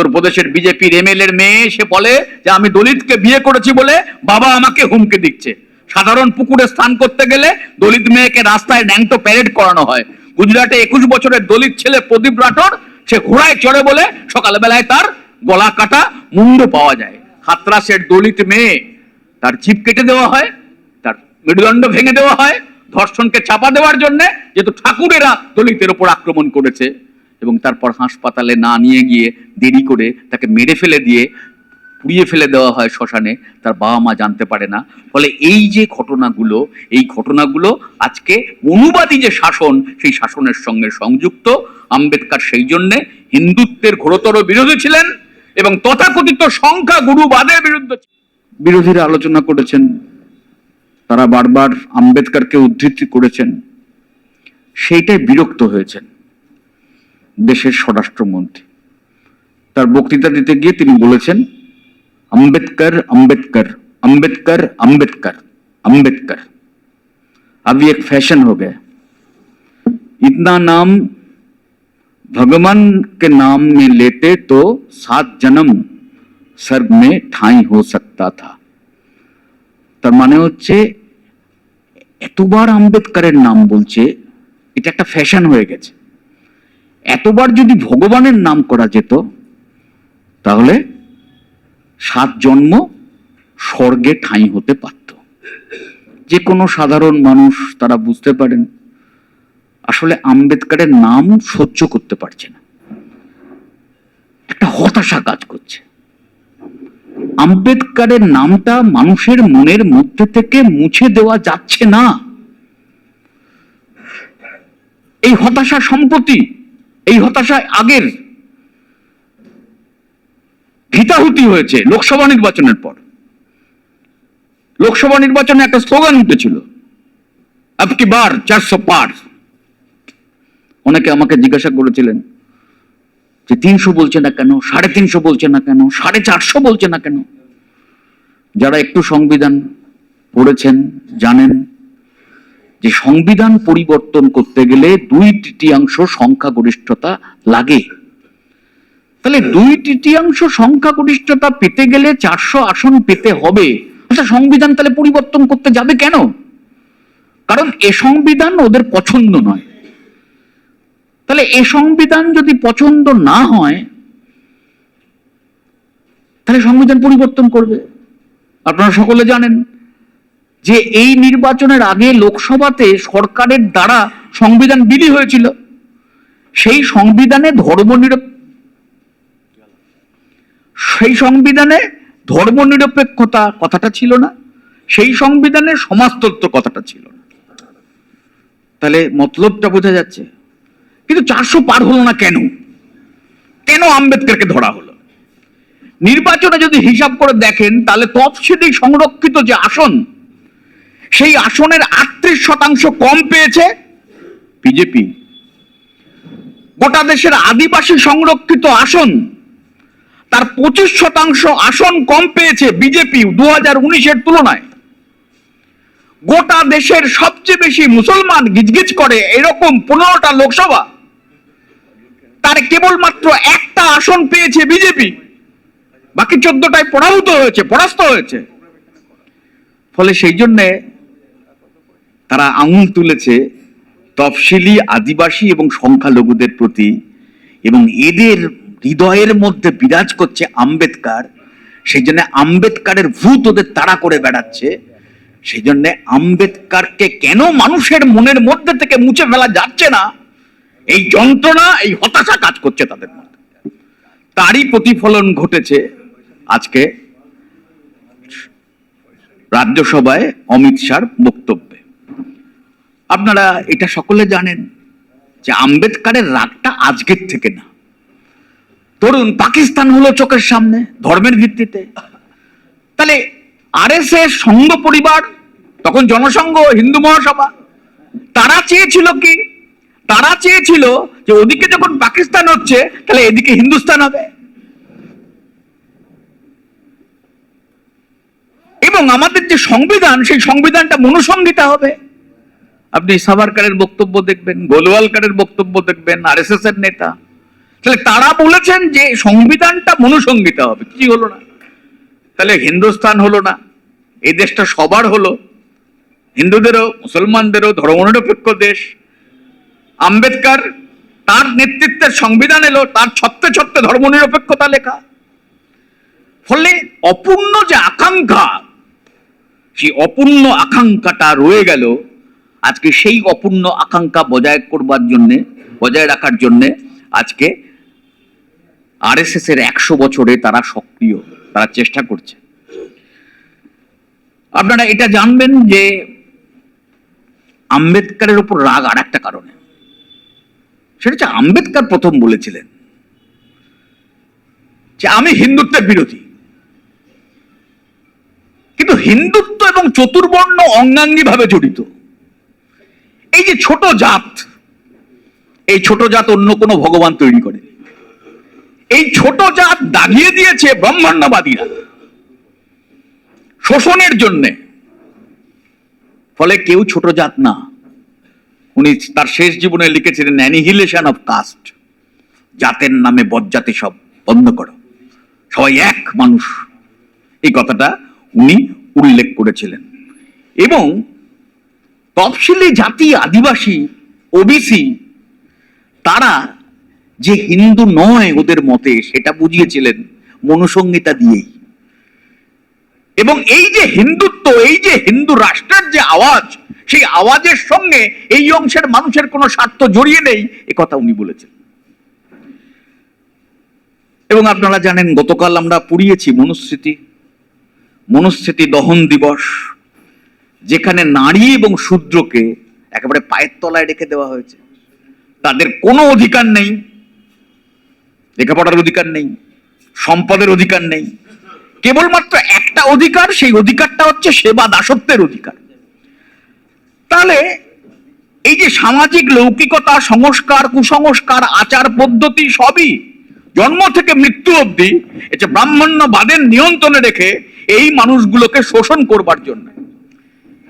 উত্তরপ্রদেশের বিজেপির এমএলএ এর মেয়ে, সে বলে যে আমি দলিতকে বিয়ে করেছি বলে বাবা আমাকে হুমকি দিচ্ছে। সাধারণ পুকুরে স্নান করতে গেলে দলিত মেয়েকে রাস্তায় ন্যাংটো প্যারেড করানো হয়। গুজরাটে একুশ বছরের দলিত ছেলে প্রদীপ রাঠোর, সে ঘোড়ায় চড়ে বলে সকালবেলায় তার গলা কাটা মুন্ড পাওয়া যায়। হাতরাসের দলিত মেয়ে, তার চিপ কেটে দেওয়া হয়, তার মেরুদণ্ড ভেঙে দেওয়া হয়, ধর্ষণকে চাপা দেওয়ার জন্য যেহেতু ঠাকুরেরা দলিতের ওপর আক্রমণ করেছে। এবং তারপর হাসপাতালে না নিয়ে গিয়ে দেরি করে তাকে মেরে ফেলে দিয়ে পুড়িয়ে ফেলে দেওয়া হয় শ্মশানে, তার বাবা মা জানতে পারে না। ফলে এই যে ঘটনাগুলো, এই ঘটনাগুলো আজকে অনুবাদী যে শাসন, সেই শাসনের সঙ্গে সংযুক্ত, আম্বেদকর সেই জন্যে হিন্দুত্বের ঘোরতর বিরোধী ছিলেন এবং তথাকথিত সংখ্যা গুরুবাদের বিরুদ্ধে বিরোধীরা আলোচনা করেছেন, তারা বারবার আম্বেদকরকে উদ্ধৃতি করেছেন, সেইটাই বিরক্ত হয়েছেন। দেশের স্বরাষ্ট্রমন্ত্রী তার বক্তৃতা দিতে গিয়ে তিনি বলেছেন अम्बेडकर अम्बेडकर अम्बेडकर अम्बेडकर अम्बेडकर अब ये एक फैशन हो गया इतना नाम भगवान के नाम में लेते तो सात जन्म स्वर्ग में ठाई हो सकता था তার মানে হচ্ছে এতবার আম্বেদকরের নাম বলছে এটা একটা ফ্যাশন হয়ে গেছে এতবার যদি ভগবানের নাম করা যেত, তাহলে সাত জন্ম স্বর্গে ঠাঁই হতে পারত। যে কোনো সাধারণ মানুষ তারা বুঝতে পারেন, আসলে আম্বেদকারের নাম সহ্য করতে পারছে না। একটা হতাশা কাজ করছে। আম্বেদকারের নামটা মানুষের মনের মধ্যে থেকে মুছে দেওয়া যাচ্ছে না। এই হতাশা সম্প্রতি এই হতাশা আগের হিতাহুতি হয়েছে লোকসভা নির্বাচনের পর। লোকসভা নির্বাচনে একটা স্লোগান উঠেছিল, আপকি বার চারশো পার। অনেকে আমাকে জিজ্ঞাসা করেছিলেন যে তিনশো বলছে না কেন, সাড়ে তিনশো বলছে না কেন, সাড়ে চারশো বলছে না কেন? যারা একটু সংবিধান পড়েছেন, জানেন যে সংবিধান পরিবর্তন করতে গেলে দুই তৃতীয়াংশ সংখ্যাগরিষ্ঠতা লাগে। তাহলে দুই তৃতীয়াংশ সংখ্যাগরিষ্ঠতা পেতে গেলে চারশো আসন পেতে হবে। আচ্ছা সংবিধান তাহলে পরিবর্তন করতে যাবে কেন? কারণ এ সংবিধান ওদের পছন্দ নয়। তাহলে এ সংবিধান যদি পছন্দ না হয়, তাহলে সংবিধান পরিবর্তন করবে। আপনারা সকলে জানেন যে এই নির্বাচনের আগে লোকসভাতে সরকারের দ্বারা সংবিধান বিলি হয়েছিল, সেই সংবিধানে ধর্মনিরপেক্ষ সেই সংবিধানে ধর্মনিরপেক্ষতা কথাটা ছিল না, সেই সংবিধানে সমাজতত্ত্ব কথাটা ছিল না। তাহলে মতলবটা বোঝা যাচ্ছে। কিন্তু চারশো পার হলো না কেন? কেন আম্বেদকরকে ধরা হলো? নির্বাচনে যদি হিসাব করে দেখেন, তাহলে তফসিলি সংরক্ষিত যে আসন সেই আসনের আটত্রিশ শতাংশ কম পেয়েছে বিজেপি। গোটা দেশের আদিবাসী সংরক্ষিত আসন তার পঁচিশ শতাংশ আসন কম পেয়েছে বিজেপি দু হাজার উনিশের তুলনায়। গোটা দেশের সবচেয়ে বেশি মুসলমান গিজগিজ করে এরকম পনেরোটা লোকসভা তার কেবলমাত্র একটা আসন পেয়েছে বিজেপি। বাকি চোদ্দটায় পরাভূত হয়েছে পরাস্ত হয়েছে। ফলে সেই জন্যে তারা আঙুল তুলেছে তফসিলি আদিবাসী এবং সংখ্যালঘুদের প্রতি এবং এদের হৃদয়ের মধ্যে বিরাজ করছে আম্বেদকার। সেই জন্য আম্বেদকারের ভূত ওদের তাড়া করে বেড়াচ্ছে। সেই জন্য আম্বেদকারকে কেন মানুষের মনের মধ্যে থেকে মুছে ফেলা যাচ্ছে না? এই যন্ত্রণা, এই হতাশা কাজ করছে তাদের মধ্যে। তারই প্রতিফলন ঘটেছে আজকে রাজ্যসভায় অমিত শাহর বক্তব্যে। আপনারা এটা সকলে জানেন যে আম্বেদকারের রাগটা আজকের থেকে না। ধরুন পাকিস্তান হলো চোখের সামনে ধর্মের ভিত্তিতে। তাহলে আর এস এস সংঘ পরিবার, তখন জনসংঘ, হিন্দু মহাসভা, তারা চেয়েছিল কি? তারা চেয়েছিল যে ওদিকে যখন পাকিস্তান হচ্ছে, তাহলে এদিকে হিন্দুস্তান হবে। এবং আমাদের যে সংবিধান, সেই সংবিধানটা মনুসংহিতা হবে। আপনি সাভারকারের বক্তব্য দেখবেন, গোলওয়ালকারের বক্তব্য দেখবেন আর এস এর নেতা। তাহলে তারা বলেছেন যে সংবিধানটা মনুসংহিতা হবে, কি হলো না? তাহলে হিন্দুস্তান হলো না, এই দেশটা সবার হলো। হিন্দুদেরও, মুসলমানদেরও ধর্মনিরপেক্ষ দেশ। আম্বেদকর তার নেতৃত্বের সংবিধান এলো, তার ছত্রে ছত্রে ধর্মনিরপেক্ষতা লেখা। ফলে অপূর্ণ যে আকাঙ্ক্ষা, সেই অপূর্ণ আকাঙ্ক্ষাটা রয়ে গেল আজকে সেই অপূর্ণ আকাঙ্ক্ষা বজায় করবার জন্যে, বজায় রাখার জন্যে আজকে আরএসএস এর একশো বছরে তারা সক্রিয়, তারা চেষ্টা করছে। আপনারা এটা জানবেন যে আম্বেদকারের উপর রাগ আর একটা কারণে। সেটা হচ্ছে আম্বেদকর প্রথম বলেছিলেন যে আমি হিন্দুত্বের বিরোধী। কিন্তু হিন্দুত্ব এবং চতুর্বর্ণ অঙ্গাঙ্গি ভাবে জড়িত। এই যে ছোট জাত, এই ছোট জাত অন্য কোনো ভগবান তৈরি করে এই ছোট জাত দাগিয়ে দিয়েছে ব্রহ্মাণ্ডবাদীরা শোষণের জন্যে। ফলে কেউ ছোট জাত না। উনি তার শেষ জীবনে লিখেছিলেন অ্যানিহিলেশন অফ কাস্ট জাতের নামে বজ্জাতি সব বন্ধ করো। সবাই এক মানুষ। এই কথাটা উনি উল্লেখ করেছিলেন। এবং তফসিলি জাতি আদিবাসী, ওবিসি, তারা যে হিন্দু নয় ওদের মতে সেটা বুঝিয়েছিলেন মনুসংহিতা দিয়েই। এবং এই যে হিন্দুত্ব, এই যে হিন্দু রাষ্ট্রের যে আওয়াজ, সেই আওয়াজের সঙ্গে এই অংশের মানুষের কোনো স্বার্থ জড়িয়ে নেই, এ কথা উনি বলেছেন। এবং আপনারা জানেন, গতকাল আমরা পুড়িয়েছি মনুস্মৃতি মনুস্মৃতি দহন দিবস। যেখানে নারী এবং শূদ্রকে একেবারে পায়ের তলায় রেখে দেওয়া হয়েছে। তাদের কোনো অধিকার নেই, লেখাপড়ার অধিকার নেই, সম্পদের অধিকার নেই। কেবলমাত্র একটা অধিকার, সেই অধিকারটা হচ্ছে সেবা, দাসত্বের অধিকার। তাহলে এই যে সামাজিক, লৌকিকতা, সংস্কার, কুসংস্কার, আচার পদ্ধতি সবই জন্ম থেকে মৃত্যু অবধি এটা ব্রাহ্মণ্যবাদের নিয়ন্ত্রণে রেখে এই মানুষগুলোকে শোষণ করবার জন্য।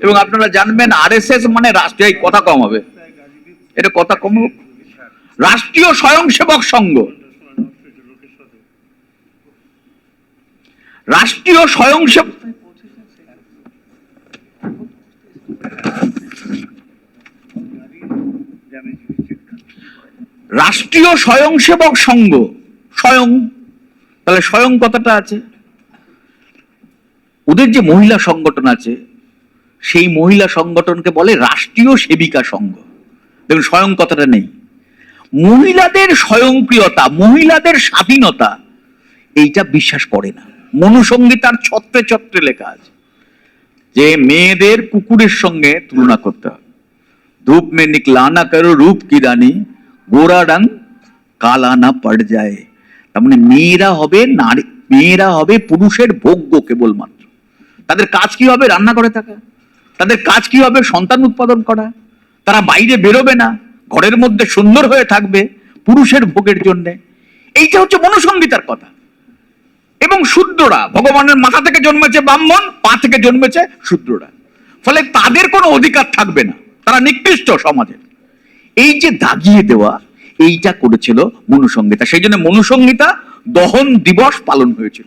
এবং আপনারা জানবেন আরএসএস মানে রাষ্ট্রীয় কথা কম হবে। এটা কথা কম। রাষ্ট্রীয় স্বয়ংসেবক সংঘ। রাষ্ট্রীয় স্বয়ংসেবক রাষ্ট্রীয় স্বয়ংসেবক সংঘ। স্বয়ং। তাহলে স্বয়ং কথাটা আছে? ওদের যে মহিলা সংগঠন আছে সেই মহিলা সংগঠনকে বলে রাষ্ট্রীয় সেবিকা সংঘ। দেখুন, স্বয়ং কথাটা নেই। মহিলাদের স্বয়ংক্রিয়তা, মহিলাদের স্বাধীনতা, এইটা বিশ্বাস করে না। মনুসংগীতার ছত্রে ছত্রে লেখা আছে যে মেয়েদের কুকুরের সঙ্গে তুলনা করতে হবে। ধূপ মে নিকলা না করো রূপ কি রানী, গোরা রং কালা না পড় যায়। তার মানে মেয়েরা হবে নারী, মেয়েরা হবে পুরুষের ভোগ্য কেবলমাত্র। তাদের কাজ কি হবে? রান্না করে থাকা। তাদের কাজ কি হবে? সন্তান উৎপাদন করা। তারা বাইরে বেরোবে না। ঘরের মধ্যে সুন্দর হয়ে থাকবে পুরুষের ভোগের জন্য। এইটা হচ্ছে মনুসংগীতার কথা। এবং শূদ্ররা, ভগবানের মাথা থেকে জন্মেছে ব্রাহ্মণ, পা থেকে জন্মেছে শূদ্ররা। ফলে তাদের কোনো অধিকার থাকবে না। তারা নিকৃষ্ট সমাজের। এই যে দাগিয়ে দেওয়া, এইটা করেছিল মনুসংহিতা। সেই জন্য মনুসংহিতা দহন দিবস পালন হয়েছিল।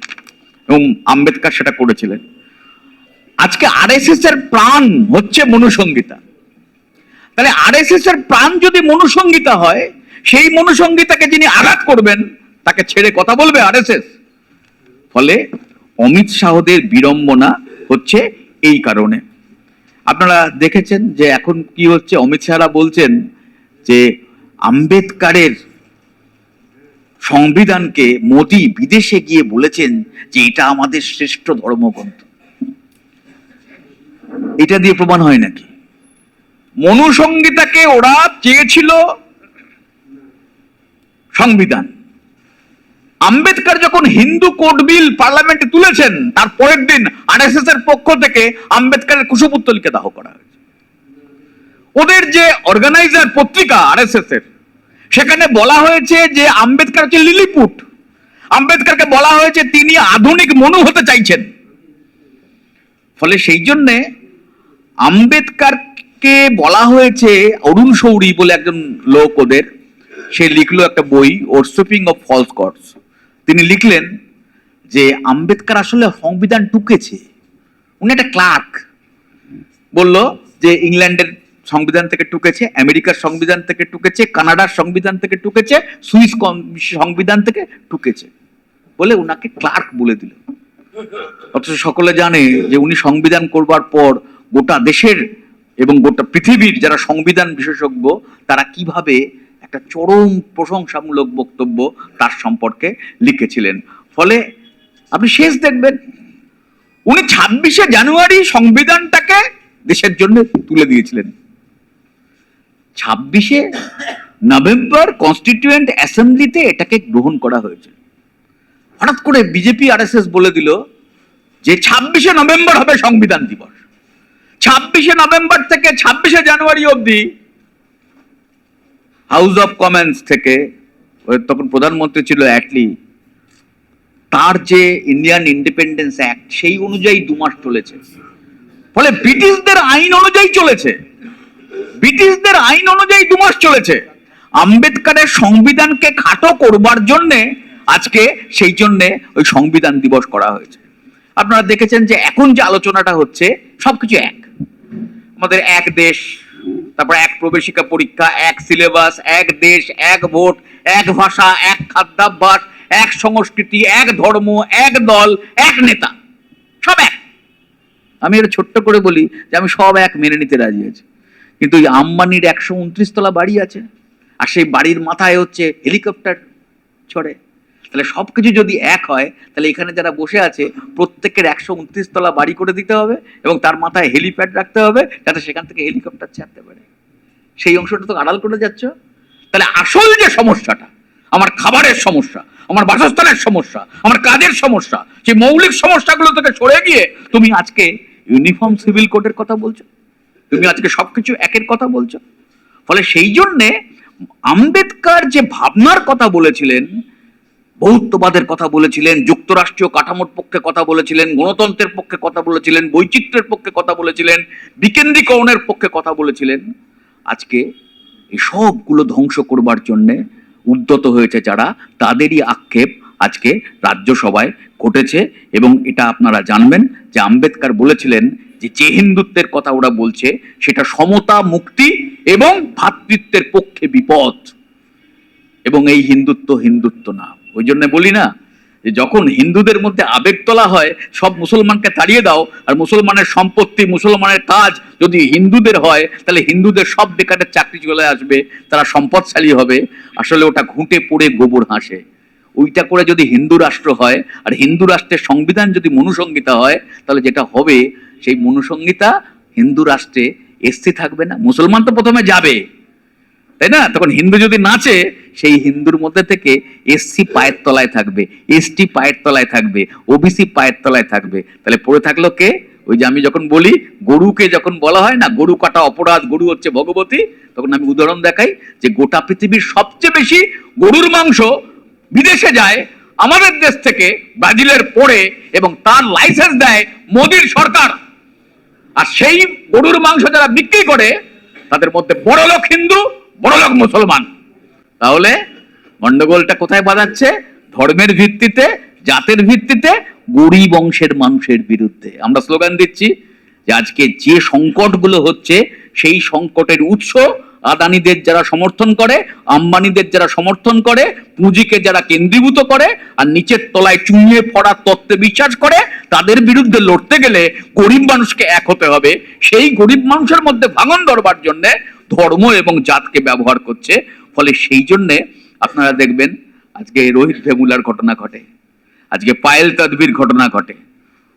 এবং আম্বেদকর সেটা করেছিলেন। আজকে আরএসএস এর প্রাণ হচ্ছে মনুসংহিতা। তাহলে আরএসএস এর প্রাণ যদি মনুসংহিতা হয়, সেই মনুসংহিতাকে যিনি আঘাত করবেন, তাকে ছেড়ে কথা বলবে আরএসএস ফলে অমিত শাহদের বিড়ম্বনা হচ্ছে এই কারণে। আপনারা দেখেছেন যে এখন কি হচ্ছে? অমিত শাহরা বলছেন যে আম্বেদকারের সংবিধানকে মোদি বিদেশে গিয়ে বলেছেন যে এটা আমাদের শ্রেষ্ঠ ধর্মগ্রন্থ। এটা দিয়ে প্রমাণ হয় নাকি? মনুসংগীতাকে ওরা চেয়েছিল সংবিধান। আম্বেদকর যখন হিন্দু কোড বিল পার্লামেন্টে তুলেছেন, তার পরের দিন আরএসএস এর পক্ষ থেকে আম্বেদকরের কুশপুত্তলিকে দাহ করা হয়েছে। ওদের যে অর্গানাইজার পত্রিকা আরএসএস এর, সেখানে বলা হয়েছে যে আম্বেদকর হচ্ছে লিলিপুট। আম্বেদকরকে বলা হয়েছে তিনি আধুনিক মনু হতে চাইছেন। ফলে সেই জন্যে আম্বেদকরকে বলা হয়েছে অরুণ শৌরি বলে একজন লোক ওদের। সে লিখলো একটা বই, ওর ওরসপিং অফ ফলস গডস তিনি লিখলেন যে, আম্বেদকর আসলে সংবিধান টুকেছে। উনি একটা ক্লার্ক। বলল যে, ইংল্যান্ডের সংবিধান থেকে টুকেছে, আমেরিকার সংবিধান থেকে টুকেছে, কানাডার সংবিধান থেকে টুকেছে, সুইস সংবিধান থেকে টুকেছে বলে উনাকে ক্লার্ক বলে দিল। অথচ সকলে জানে যে, উনি সংবিধান করবার পর গোটা দেশের এবং গোটা পৃথিবীর যারা সংবিধান বিশেষজ্ঞ, তারা কীভাবে একটা চরম প্রশংসামূলক বক্তব্য তার সম্পর্কে লিখেছিলেন। ফলে আপনি শেষ দেখবেন, উনি ছাব্বিশে জানুয়ারি সংবিধানটাকে দেশের জন্য তুলে দিয়েছিলেন। ছাব্বিশে নভেম্বর কনস্টিটিউয়েন্ট অ্যাসেম্বলিতে এটাকে গ্রহণ করা হয়েছে। হঠাৎ করে বিজেপি, আরএসএস বলে দিল যে ছাব্বিশে নভেম্বর হবে সংবিধান দিবস। ছাব্বিশে নভেম্বর থেকে ছাব্বিশে জানুয়ারি অবধি হাউস অফ কমন্স থেকে তখন প্রধানমন্ত্রী ছিল অ্যাটলি, তার যে ইন্ডিয়ান ইন্ডিপেন্ডেন্স অ্যাক্ট সেই অনুযায়ী দু মাস চলেছে। ফলে ব্রিটিশদের আইন অনুযায়ী চলেছে। ব্রিটিশদের আইন অনুযায়ী দু মাস চলেছে। আম্বেদকরের সংবিধানকে খাটো করবার জন্যে আজকে সেই জন্যে ওই সংবিধান দিবস করা হয়েছে। আপনারা দেখেছেন যে এখন যে আলোচনাটা হচ্ছে, সবকিছু এক। আমাদের এক দেশ, তারপর এক প্রবেশিকা পরীক্ষা, এক সিলেবাস, এক দেশ, এক ভোট, এক ভাষা, এক খাদ্যাভ্যাস, এক সংস্কৃতি, এক ধর্ম, এক দল, এক নেতা, সব এক। আমি এটা ছোট্ট করে বলি যে আমি সব এক মেনে নিতে রাজি আছি। কিন্তু ওই আম্বানির একশো উনত্রিশ তলা বাড়ি আছে, আর সেই বাড়ির মাথায় হচ্ছে হেলিকপ্টার ছড়ে। তাহলে সবকিছু যদি এক হয়, তাহলে এখানে যারা বসে আছে, প্রত্যেকের একশো উনত্রিশ তলা বাড়ি করে দিতে হবে এবং তার মাথায় হেলিপ্যাড রাখতে হবে যাতে সেখান থেকে হেলিকপ্টার ছাড়তে পারে। সেই অংশটা তো আড়াল করে যাচ্ছ। তাহলে আসল যে সমস্যাটা, আমার খাবারের সমস্যা, আমার বাসস্থানের সমস্যা, আমার কাজের সমস্যা, সেই মৌলিক সমস্যাগুলো থেকে সরে গিয়ে তুমি আজকে ইউনিফর্ম সিভিল কোডের কথা বলছো, তুমি আজকে সবকিছু একের কথা বলছো। ফলে সেই জন্যে আম্বেদকর যে ভাবনার কথা বলেছিলেন বহুত্ববাদের কথা বলেছিলেন, যুক্তরাষ্ট্রীয় কাঠামোর পক্ষে কথা বলেছিলেন, গণতন্ত্রের পক্ষে কথা বলেছিলেন, বৈচিত্র্যের পক্ষে কথা বলেছিলেন, বিকেন্দ্রীকরণের পক্ষে কথা বলেছিলেন। আজকে এই সবগুলো ধ্বংস করবার জন্যে উদ্যত হয়েছে যারা, তাদেরই আক্ষেপ আজকে রাজ্যসভায় ঘটেছে এবং এটা আপনারা জানবেন যে আম্বেদকর বলেছিলেন যে যে হিন্দুত্বের কথা ওরা বলছে, সেটা সমতা, মুক্তি এবং ভ্রাতৃত্বের পক্ষে বিপদ। এবং এই হিন্দুত্ব হিন্দুত্ব না। ওই জন্য বলি না যে যখন হিন্দুদের মধ্যে আবেগ তোলা হয়, সব মুসলমানকে তাড়িয়ে দাও, আর মুসলমানের সম্পত্তি, মুসলমানের কাজ যদি হিন্দুদের হয়, তাহলে হিন্দুদের সব বেকারের চাকরি চলে আসবে, তারা সম্পদশালী হবে। আসলে ওটা ঘুঁটে পড়ে গোবর হাসে। ওইটা করে যদি হিন্দু রাষ্ট্র হয়, আর হিন্দু রাষ্ট্রের সংবিধান যদি মনুসংহিতা হয়, তাহলে যেটা হবে, সেই মনুসংহিতা হিন্দু রাষ্ট্রে এসতে থাকবে না, মুসলমান তো প্রথমে যাবে। তাই না? তখন হিন্দু যদি নাচে, সেই হিন্দুর মধ্যে থেকে এসসি পায়ের তলায় থাকবে এসটি পায়ের তলায় থাকবে ওবিসি পায়ের তলায় থাকবে। তাহলে পড়ে থাকল কে? ওই যে আমি যখন বলি, গরুকে যখন বলা হয় না, গরু কাটা অপরাধ, গরু হচ্ছে ভগবতী, তখন আমি উদাহরণ দেখাই যে গোটা পৃথিবীর সবচেয়ে বেশি গরুর মাংস বিদেশে যায়, আমাদের দেশ থেকে ব্রাজিলের পরে এবং তার লাইসেন্স দেয় মোদির সরকার। আর সেই গরুর মাংস যারা বিক্রি করে, তাদের মধ্যে বড় লোক হিন্দু বড় লোক মুসলমান। তাহলে গন্ডগোলটা কোথায় বাজাচ্ছে ধর্মের ভিত্তিতে, জাতের ভিত্তিতে, গরিব অংশের মানুষের বিরুদ্ধে। আমরা স্লোগান দিচ্ছি যে আজকে যে সংকটগুলো হচ্ছে, সেই সংকটের উৎস আদানিদের যারা সমর্থন করে, আম্বানিদের যারা সমর্থন করে, পুঁজিকে যারা কেন্দ্রীভূত করে, আর নিচের তলায় চুঙিয়ে পড়ার তত্ত্বে বিশ্বাস করে, তাদের বিরুদ্ধে লড়তে গেলে গরিব মানুষকে এক হতে হবে। সেই গরিব মানুষের মধ্যে ভাঙন ধরবার জন্য ধর্ম এবং জাতকে ব্যবহার করছে, ফলে সেই জন্যে আপনারা দেখবেন আজকে রোহিত ভেমুলার ঘটনা ঘটে, আজকে পায়েল তদবির ঘটনা ঘটে।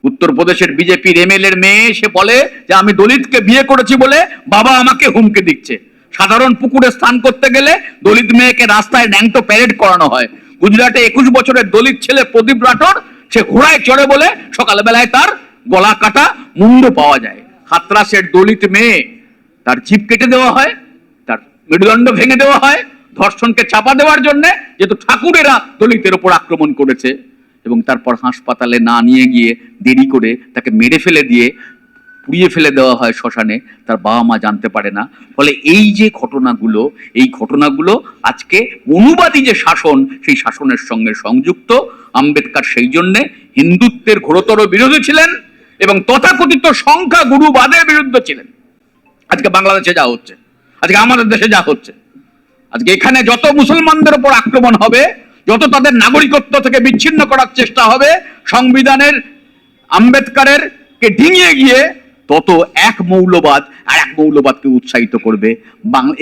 উত্তরপ্রদেশের বিজেপির এমএলএর মেয়ে এসে বলে যে, আমি দলিতকে বিয়ে করেছি বলে বাবা আমাকে হুমকি দিচ্ছে। সাধারণ পুকুরে স্নান করতে গেলে দলিত মেয়েকে রাস্তায় ন্যাংটো প্যারেড করানো হয়। গুজরাটে একুশ বছরের দলিত ছেলে প্রদীপ রাঠোর, সে ঘোড়ায় চড়ে বলে সকালবেলায় তার গলা কাটা মুন্ড পাওয়া যায়। হাতরাসের দলিত মেয়ে তার জিপ কেটে দেওয়া হয়, তার মেরুদণ্ড ভেঙে দেওয়া হয়, ধর্ষণকে চাপা দেওয়ার জন্যে যেহেতু ঠাকুরেরা দলিতের ওপর আক্রমণ করেছে এবং তারপর হাসপাতালে না নিয়ে গিয়ে দেরি করে তাকে মেরে ফেলে দিয়ে পুড়িয়ে ফেলে দেওয়া হয় শ্মশানে, তার বাবা মা জানতে পারে না। ফলে এই যে ঘটনাগুলো, এই ঘটনাগুলো আজকে অনুবাদী যে শাসন, সেই শাসনের সঙ্গে সংযুক্ত, আম্বেদকর সেই জন্যে হিন্দুত্বের ঘোরতর বিরোধী ছিলেন এবং তথাকথিত সংখ্যা গুরুবাদের বিরুদ্ধে ছিলেন। আজকে বাংলাদেশে যা হচ্ছে, আজকে আমাদের দেশে যা হচ্ছে, আজকে এখানে যত মুসলমানদের উপর আক্রমণ হবে, যত তাদের নাগরিকত্ব থেকে বিচ্ছিন্ন করার চেষ্টা হবে, সংবিধানের আম্বেদকারের কে ডিঙিয়ে গিয়ে তত এক মৌলবাদ আর এক মৌলবাদকে উৎসাহিত করবে।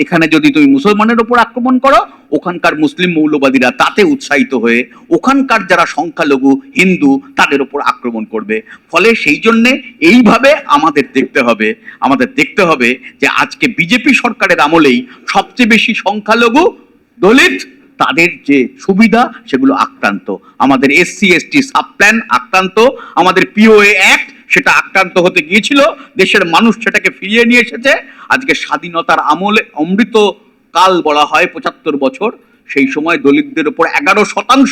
এখানে যদি তুমি মুসলমানের ওপর আক্রমণ করো, ওখানকার মুসলিম মৌলবাদীরা তাতে উৎসাহিত হয়ে ওখানকার যারা সংখ্যালঘু, হিন্দু, তাদের ওপর আক্রমণ করবে। ফলে সেই জন্যে এইভাবে আমাদের দেখতে হবে। আমাদের দেখতে হবে যে আজকে বিজেপি সরকারের আমলেই সবচেয়ে বেশি সংখ্যালঘু দলিত তাদের যে সুবিধা, সেগুলো আক্রান্ত। আমাদের এসসি, এসটি সাব প্ল্যান আক্রান্ত। আমাদের পিওএ অ্যাক্ট সেটা আক্রান্ত হতে গিয়েছিল, দেশের মানুষ সেটাকে ফিরিয়ে নিয়ে এসেছে। আজকে স্বাধীনতার আমলে অমৃত কাল বলা হয় পঁচাত্তর বছর। সেই সময় দলিতদের উপর এগারো শতাংশ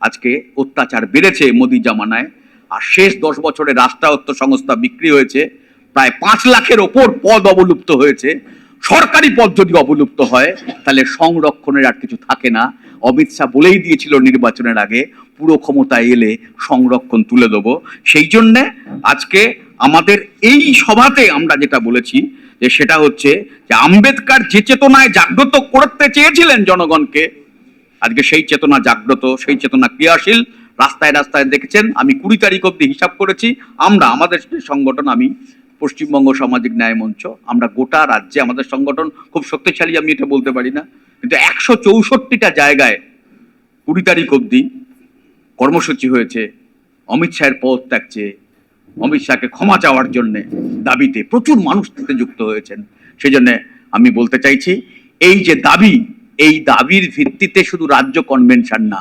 আজকে অত্যাচার বেড়েছে মোদি জামানায়। আর শেষ দশ বছরে রাষ্ট্রায়ত্ত সংস্থা বিক্রি হয়েছে, প্রায় পাঁচ লাখের ওপর পদ অবলুপ্ত হয়েছে। সরকারি পদ যদি অবলুপ্ত হয়, তাহলে সংরক্ষণের আর কিছু থাকে না। অমিত শাহ বলেই দিয়েছিল নির্বাচনের আগে, পুরো ক্ষমতায় এলে সংরক্ষণ তুলে দেবো। সেই জন্যে আজকে আমাদের এই সভাতে আমরা যেটা বলেছি, যে সেটা হচ্ছে যে আম্বেদকর যে চেতনায় জাগ্রত করতে চেয়েছিলেন জনগণকে, আজকে সেই চেতনা জাগ্রত, সেই চেতনা ক্রিয়াশীল, রাস্তায় রাস্তায় দেখেছেন, আমি কুড়ি তারিখ অব্দি হিসাব করেছি, আমরা, আমাদের সংগঠন আমি পশ্চিমবঙ্গ সামাজিক ন্যায় মঞ্চ, আমরা গোটা রাজ্যে, আমাদের সংগঠন খুব শক্তিশালী, আমি এটা বলতে পারি না, কিন্তু একশো চৌষট্টিটা জায়গায় কুড়ি তারিখ অব্দি কর্মসূচি হয়েছে, অমিত শাহের পদত্যাগ চেয়ে অমিত শাহকে ক্ষমা চাওয়ার জন্য দাবিতে প্রচুর মানুষ তাতে যুক্ত হয়েছেন। সেই জন্য আমি বলতে চাইছি, এই যে দাবি, এই দাবির ভিত্তিতে শুধু রাজ্য কনভেনশন না,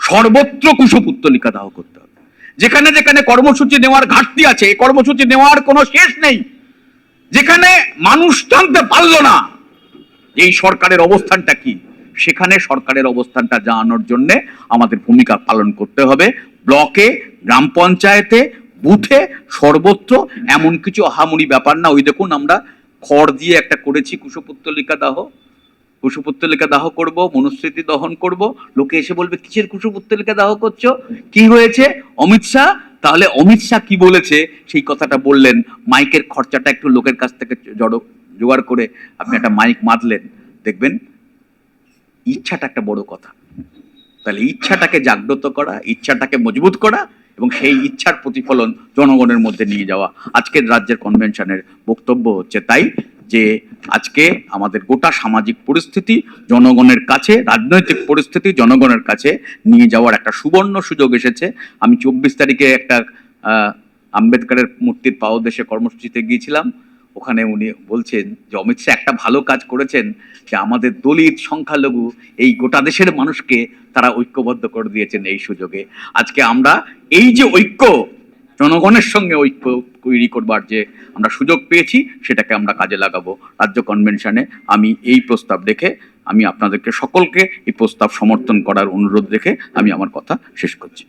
সর্বত্র কুশপুত্তলিকা দাহ করতে হবে। যেখানে যেখানে কর্মসূচি নেওয়ার ঘাটতি আছে, এই কর্মসূচি নেওয়ার কোনো শেষ নেই। যেখানে মানুষ জানতে পারল না এই সরকারের অবস্থানটা কি। সেখানে সরকারের অবস্থানটা জানানোর জন্য আমাদের ভূমিকা পালন করতে হবে। ব্লকে, গ্রাম পঞ্চায়েতে, বুথে সর্বত্র এমন কিছু আহামরি ব্যাপার না। ওই দেখুন আমরা খড় দিয়ে একটা করেছি কুশপুত্তলিকা দাহ। কুশপুত্তলিকা দাহ করব, মনুস্মৃতি দহন করব। লোকে এসে বলবে, কিসের কুশপুত্তলিকা দাহ করছ? কি হয়েছে? অমিত শাহ? তাহলে অমিত শাহ কি বলেছে? সেই কথাটা বললেন। মাইকের খরচাটা একটু লোকের কাছ থেকে জড়ো, জোগাড় করে আপনি একটা মাইক মাতলেন। দেখবেন, ইচ্ছাটা একটা বড় কথা। তাহলে ইচ্ছাটাকে জাগ্রত করা, ইচ্ছাটাকে মজবুত করা এবং সেই ইচ্ছার প্রতিফলন জনগণের মধ্যে নিয়ে যাওয়া আজকের রাজ্যের কনভেনশনের বক্তব্য হচ্ছে তাই যে আজকে আমাদের গোটা সামাজিক পরিস্থিতি, জনগণের কাছে, রাজনৈতিক পরিস্থিতি জনগণের কাছে নিয়ে যাওয়ার একটা সুবর্ণ সুযোগ এসেছে। আমি চব্বিশ তারিখে একটা আম্বেদকরের মূর্তির পাওদেশে কর্মসূচিতে গিয়েছিলাম। ওখানে উনি বলছেন যে, অমিত শাহ একটা ভালো কাজ করেছেন যে, আমাদের দলিত সংখ্যালঘু এই গোটা দেশের মানুষকে তারা ঐক্যবদ্ধ করে দিয়েছেন এই সুযোগে। আজকে আমরা এই যে ঐক্য, জনগণের সঙ্গে ঐক্য তৈরি করবার যে আমরা সুযোগ পেয়েছি, সেটাকে আমরা কাজে লাগাবো। রাজ্য কনভেনশনে আমি এই প্রস্তাব রেখে আমি আপনাদেরকে সকলকে এই প্রস্তাব সমর্থন করার অনুরোধ রেখে আমি আমার কথা শেষ করছি।